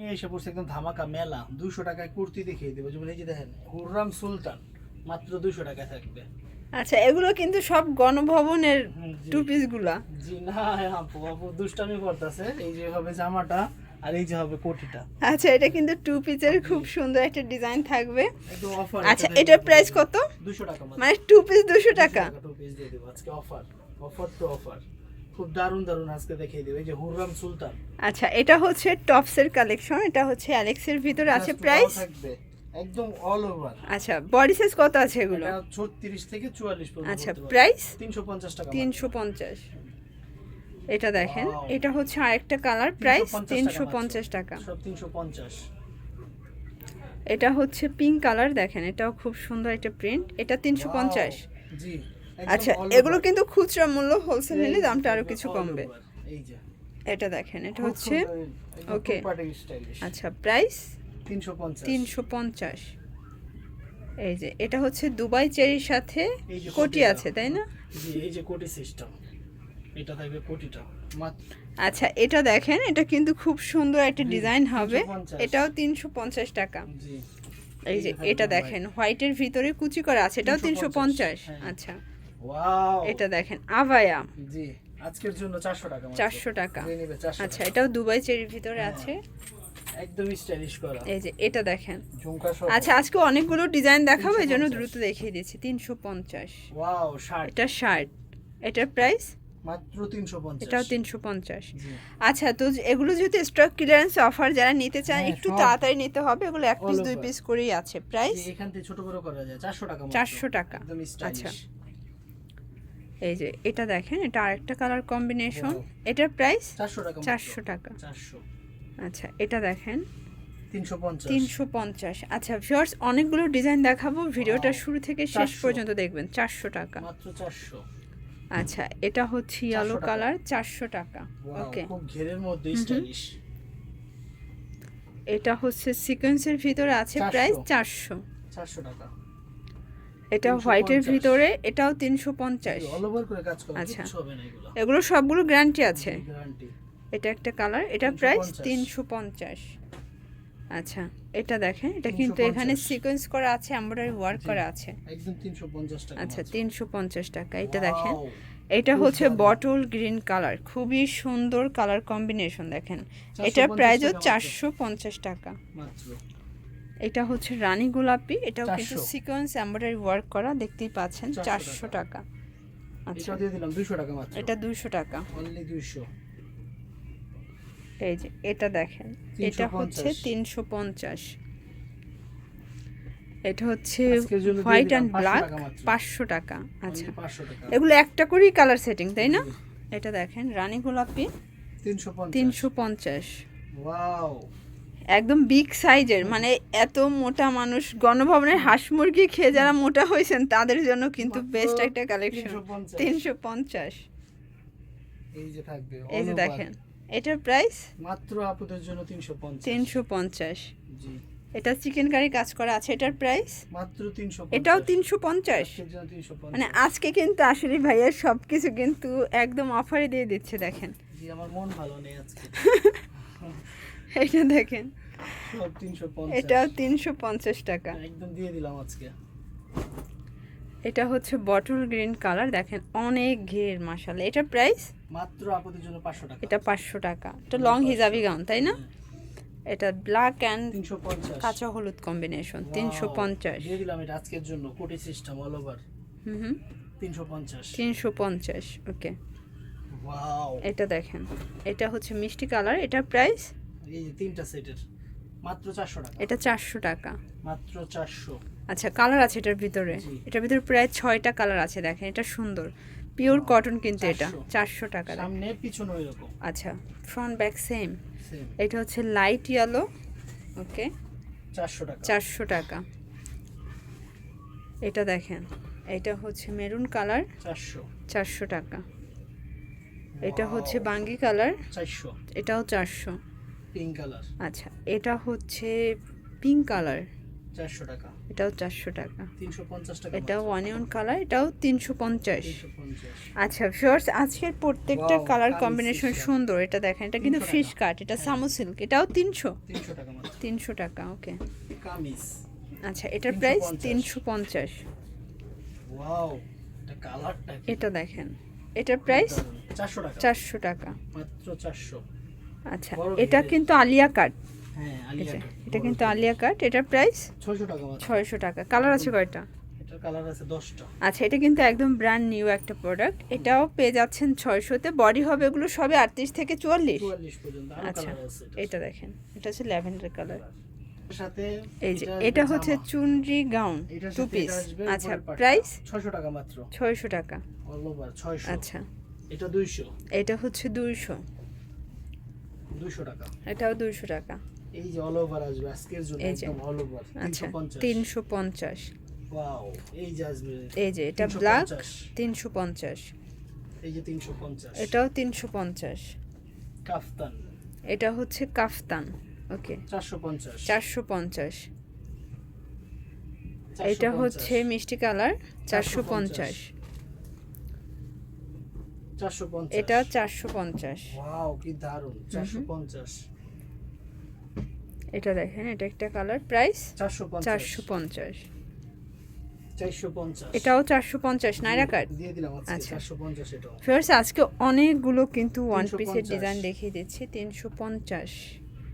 নিয়ে এসে পড়ছে একদম ধামাকা মেলা দুশো টাকায় কুর্তি দেখিয়ে দেবো। যেমন এই যে দেখেন হুররাম সুলতান মাত্র দুশো টাকায় থাকবে। আচ্ছা এগুলো কিন্তু সব গণভবনের। টু পিসগুলা। জি না আপু আপু দুষ্টামি করতেছে। এই যে হবে জামাটা আর এই যে হবে কোটিটা। আচ্ছা এটা কিন্তু টু পিসের খুব সুন্দর একটা ডিজাইন থাকবে। একদম অফার আচ্ছা এটার প্রাইস কত? দুশো টাকা মানে টু পিস দুশো টাকা। টু পিস দিয়ে দেবো। আজকে অফার অফার তো অফার খুব দারুণ দারুণ আজকে দেখিয়ে দেবো যে হুররাম সুলতান। আচ্ছা এটা হচ্ছে টপসের কালেকশন এটা হচ্ছে অ্যালেক্সের ভিতরে আছে প্রাইস থাকবে একদম অল ওভার আচ্ছা বডি সাইজ কত আছে এগুলো? 36 থেকে 44 পর্যন্ত আচ্ছা। প্রাইস 350 টাকা তিনশো পঞ্চাশ। এটা দেখেন এটা হচ্ছে আরেকটা কালার প্রাইস 350 তিনশো পঞ্চাশ টাকা। সব 350 এটা হচ্ছে পিঙ্ক কালার দেখেন এটাও খুব সুন্দর একটা প্রিন্ট এটা তিনশো পঞ্চাশ। Wow, জি। একদম আচ্ছা এগুলো কিন্তু খুচরা মূল্য হোলসেল নিলে দামটা আরও কিছু কমবে। এটা দেখেন এটা হচ্ছে stylish। আচ্ছা প্রাইস 350 তিনশো পঞ্চাশ। এই যে এটা হচ্ছে দুবাই চেরির সাথে কোটি আছে তাই না? এই যে কোটি সিস্টেম এটা থাকবে কোটিটা। আচ্ছা এটা দেখেন এটা কিন্তু খুব সুন্দর একটা ডিজাইন হবে। এটাও তিনশো পঞ্চাশ টাকা। এই যে এটা দেখেন হোয়াইটের ভিতরে কুচি করা আছে এটাও তিনশো পঞ্চাশ। হ্যাঁ। আচ্ছা। এটা দেখেন আভায়া। জি আজকের জন্য 400 টাকা মাত্র। চারশো টাকা। যে নেবে 400 আচ্ছা এটাও দুবাই চেরির ভিতরে হ্যাঁ। আছে একদম স্টাইলিশ করা। এই যে এটা দেখেন। আচ্ছা আজকে অনেকগুলো ডিজাইন দেখাবো এই জন্য দ্রুত দেখিয়ে দিচ্ছি। তিনশো পঞ্চাশ। ওয়াও শার্ট এটা শার্ট এটার প্রাইস মাত্র 350 এটাও তিনশো পঞ্চাশ। জি। আচ্ছা তো এগুলো যেহেতু স্টক ক্লিয়ারেন্স অফার যারা নিতে চান হ্যাঁ, একটু তাড়াতাড়ি নিতে হবে। এগুলো এক পিস দুই পিস করেই আছে। প্রাইস এখান থেকে ছোট বড় করা যায়। 400 টাকা মাত্র। 400 টাকা। আচ্ছা। এই যে এটা দেখেন এটা আরেকটা কালার কম্বিনেশন. এটার প্রাইস 400 টাকা মাত্র। চারশো টাকা। আচ্ছা এটা দেখেন। 350 তিনশো পঞ্চাশ। আচ্ছা ভিউয়ার্স অনেকগুলো ডিজাইন দেখাবো। ভিডিওটা শুরু থেকে শেষ পর্যন্ত দেখবেন। চারশো টাকা। আচ্ছা এটা হচ্ছে ইয়েলো কালার চারশো টাকা। ওকে ঘেরের মধ্যে। স্টাইলিশ এটা হচ্ছে সিকোয়েন্সের ভিতরে আছে প্রাইস চারশো। 400 টাকা। এটা 350 হোয়াইটের ভিতরে এটাও তিনশো পঞ্চাশ। আচ্ছা। এগুলো। সবগুলো গ্যারান্টি আছে। এটা একটা কালার এটা প্রাইস তিনশো পঞ্চাশ। আচ্ছা এটা দেখেন এটা কিন্তু এখানে সিকোয়েন্স করা আছে এমব্রয়ডারি ওয়ার্ক করা আছে। একদম 350 টাকা আচ্ছা তিনশো পঞ্চাশ টাকা এটা দেখেন। এটা হচ্ছে বটল গ্রিন কালার খুবই সুন্দর কালার কম্বিনেশন দেখেন। 450 এটার প্রাইসও চারশো পঞ্চাশ টাকা। এটা হচ্ছে রানী গোলাপি এটাও কিন্তু 400 সিকোয়েন্স এমব্রয়ডারি ওয়ার্ক করা দেখতেই পাচ্ছেন 400 চারশো টাকা। আচ্ছা। এটা দিয়ে দিলাম 200 টাকা মাত্র। এটা দুশো টাকা। অনলি 200 এই যে এটা দেখেন এটা হচ্ছে 350 তিনশো পঞ্চাশ। এটা হচ্ছে হোয়াইট অ্যান্ড 500 ব্ল্যাক টাকা পাঁচশো টাকা আচ্ছা। অনলি 500 টাকা। এগুলো একটা করেই কালার সেটিং তাই না? এটা দেখেন রানী গোলাপি 350 তিনশো পঞ্চাশ। ওয়াও একদম বিগ সাইজের মানে এত মোটা মানুষ গণভবনের হাঁস মুরগি খেয়ে যারা মোটা হয়েছেন তাদের জন্য কিন্তু বেস্ট একটা কালেকশন তিনশো পঞ্চাশ। এই যে। দেখেন এটার প্রাইস মাত্র আপুদের জন্য 350 তিনশো পঞ্চাশ। এটা চিকেন কারি কাজ করা আছে এটার প্রাইস মাত্র 350 এটাও তিনশো পঞ্চাশ। আজকের জন্য 350 মানে আজকে কিন্তু আসলে ভাইয়া সব কিছু কিন্তু একদম অফারে দিয়ে দিচ্ছে দেখেন। আমার মন ভালো নেই আজকে। এটা দেখেন। 350 এটাও তিনশো পঞ্চাশ টাকা। একদম দিয়ে দিলাম আজকে। এটা হচ্ছে বটল গ্রিন কালার দেখেন অনেক ঘের মাসালে এটা প্রাইস মাত্র আপুদের জন্য 500 টাকা। এটা পাঁচশো টাকা। এটা লং হিজাবি গাউন তাই না? এটা ব্ল্যাক অ্যান্ড 350 কাঁচা হলুদ কম্বিনেশন Wow, তিনশো পঞ্চাশ। দিয়ে দিলাম এটা আজকের জন্য কোটি system all over hmm hmm. 350 তিনশো পঞ্চাশ ওকে। ওয়াও এটা দেখেন। এটা হচ্ছে মিষ্টি কালার এটার প্রাইস এই যে তিনটা সেটের মাত্র 400 টাকা। এটা চারশো টাকা। মাত্র 400 আচ্ছা কালার আছে এটার ভিতরে? এটার ভিতরে প্রায় ছয়টা কালার আছে দেখেন এটা সুন্দর। পিওর কটন কিন্তু এটা 400 চারশো টাকা সামনে পিছনে এরকম আচ্ছা ফ্রন্ট ব্যাক সেম এটা হচ্ছে লাইট ইয়েলো ওকে 400 টাকা। চারশো টাকা। এটা দেখেন এটা হচ্ছে মেরুন কালার 400 চারশো টাকা। এটা হচ্ছে বাঙ্গি কালার 400 এটাও চারশো। পিঙ্ক কালার আচ্ছা এটা হচ্ছে পিঙ্ক কালার চারশো টাকা। এটাও চারশো টাকা। তিনশো পঞ্চাশ টাকা এটাও অনিয়ন কালার এটাও তিনশো পঞ্চাশ। আচ্ছা ভিউয়ার্স আজকের প্রত্যেকটা কালার কম্বিনেশন সুন্দর। এটা দেখেন এটা কিন্তু ফিশ কাট এটা সামো সিল্ক এটাও তিনশো। তিনশো টাকা ওকে কামিজ। আচ্ছা এটার প্রাইস তিনশো পঞ্চাশ। এটা এটা দেখেন এটার প্রাইস চারশো টাকা। চারশো টাকা। মাত্র চারশো। আচ্ছা এটা কিন্তু আলিয়া কাট হ্যাঁ এটা কিন্তু আলিয়া কাট এটার প্রাইস ছয়শো টাকা ছয়শো টাকা। কালার আছে কয়টা? কালার আছে দশটা। আচ্ছা এটা কিন্তু একদম ব্র্যান্ড নিউ একটা প্রোডাক্ট এটাও পেয়ে যাচ্ছেন ছয়শোতে। বডি হবে এগুলো সবে আটত্রিশ থেকে চুয়াল্লিশ। আচ্ছা এটা। দেখেন। এটা হচ্ছে ল্যাভেন্ডার কালার সাথে এই যে এটা হচ্ছে চুনরি গাউন টু পিস আচ্ছা প্রাইস ছয়শো টাকা মাত্র। ছয়শো টাকা। আচ্ছা। এটা দুইশো। এটা হচ্ছে দুইশো। দুইশো টাকা। এটাও দুইশো টাকা। এই যে অল ওভার আসবে আজকের জন্য। একদম অল ওভার আচ্ছা তিনশো পঞ্চাশ। তিনশো পঞ্চাশ। ওয়াও এই যে আসবে। এই যে এটা 350 ব্ল্যাক তিনশো পঞ্চাশ। এই যে তিনশো পঞ্চাশ। এটাও তিনশো পঞ্চাশ। কাফতান। এটা হচ্ছে কাফতান ওকে। চারশো পঞ্চাশ। চারশো পঞ্চাশ। এটা হচ্ছে মিষ্টি কালার চারশো পঞ্চাশ। পঞ্চাশ চারশো পঞ্চাশ। এটা চারশো পঞ্চাশ। ওয়াও কি দারুণ চারশো পঞ্চাশ। এটা দেখেন এটা একটা কালার প্রাইস চারশো পঞ্চাশ। চারশো পঞ্চাশ। চারশো পঞ্চাশ। এটাও চারশো পঞ্চাশ নাইরা কাট দিয়ে দিলাম আচ্ছা। চারশো পঞ্চাশ এটাও। ফিয়ার্স আজকে অনেকগুলো কিন্তু ওয়ান পিসের ডিজাইন দেখিয়ে দিচ্ছি তিনশো পঞ্চাশ।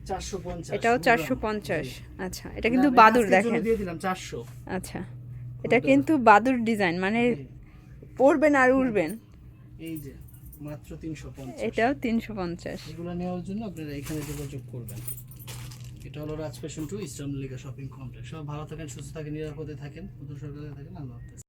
চারশো পঞ্চাশ এটাও বুঝলাম। চারশো পঞ্চাশ। আচ্ছা এটা কিন্তু বাদুর দেখেন। দিয়ে দিলাম চারশো। আচ্ছা এটা কিন্তু বাদুর ডিজাইন মানে পরবেন আর উড়বেন। এই যে মাত্র তিনশো পঞ্চাশ। এটাও তিনশো পঞ্চাশ। এগুলো নেওয়ার জন্য আপনারা এখানে যোগাযোগ করবেন। এটা হলো রাজ ফ্যাশন টু ইস্টার্ন লিগা শপিং কমপ্লেক্স। সব ভালো থাকেন সুস্থ থাকেন নিরাপদে থাকেন। সরকার সরকারে থাকেন। আল্লাহ হাফেজ।